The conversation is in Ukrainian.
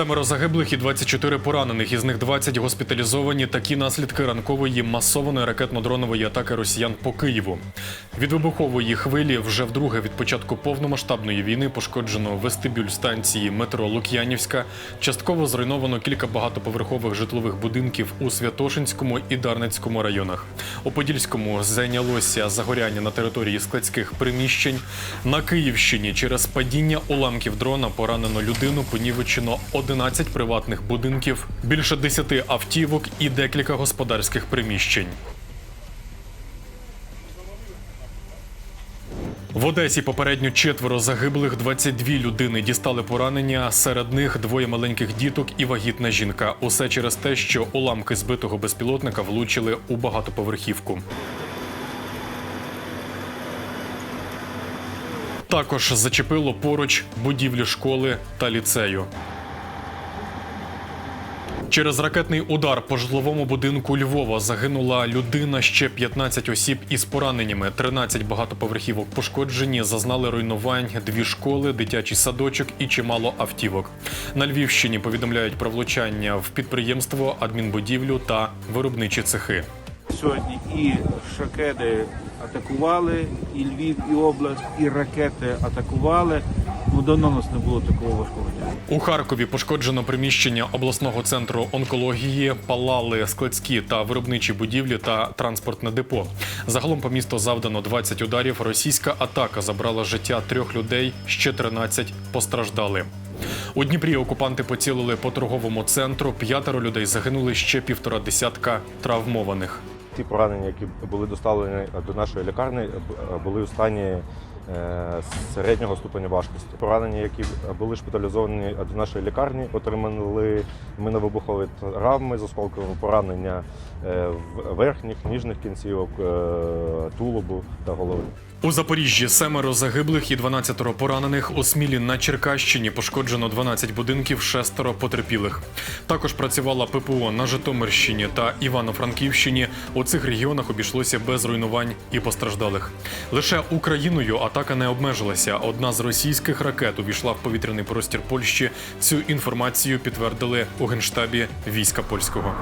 Семеро загиблих і 24 поранених, із них 20 госпіталізовані. Такі наслідки ранкової масованої ракетно-дронової атаки росіян по Києву. Від вибухової хвилі вже вдруге від початку повномасштабної війни пошкоджено вестибюль станції метро Лук'янівська. Частково зруйновано кілька багатоповерхових житлових будинків у Святошинському і Дарницькому районах. У Подільському зайнялося загоряння на території складських приміщень. На Київщині через падіння уламків дрона поранено людину, понівечено 11 приватних будинків, більше 10 автівок і декілька господарських приміщень. В Одесі попередньо четверо загиблих, 22 людини дістали поранення. Серед них двоє маленьких діток і вагітна жінка. Усе через те, що уламки збитого безпілотника влучили у багатоповерхівку. Також зачепило поруч будівлі школи та ліцею. Через ракетний удар по житловому будинку Львова загинула людина, ще 15 осіб із пораненнями. 13 багатоповерхівок пошкоджені, зазнали руйнувань, дві школи, дитячий садочок і чимало автівок. На Львівщині повідомляють про влучання в підприємство, адмінбудівлю та виробничі цехи. Сьогодні і шахеди атакували, і Львів, і область, і ракети атакували. Ну давно у нас не було такого важкого дня. У Харкові пошкоджено приміщення обласного центру онкології, палали складські та виробничі будівлі та транспортне депо. Загалом по місту завдано 20 ударів. Російська атака забрала життя трьох людей, ще 13 постраждали. У Дніпрі окупанти поцілили по торговому центру. П'ятеро людей загинули ще півтора десятка травмованих. Ті поранення, які були доставлені до нашої лікарні, були у стані середнього ступеня важкості. Поранення, які були шпиталізовані до нашої лікарні, отримали миновибухові травми з осколковими поранення е, верхніх, ніжних кінцівок, е, тулубу та голови. У Запоріжжі семеро загиблих і 12 поранених. У Смілі на Черкащині пошкоджено 12 будинків, шестеро потерпілих. Також працювала ППО на Житомирщині та Івано-Франківщині. У цих регіонах обійшлося без руйнувань і постраждалих. Лише Україною атака не обмежилася. Одна з російських ракет увійшла в повітряний простір Польщі. Цю інформацію підтвердили у генштабі війська польського.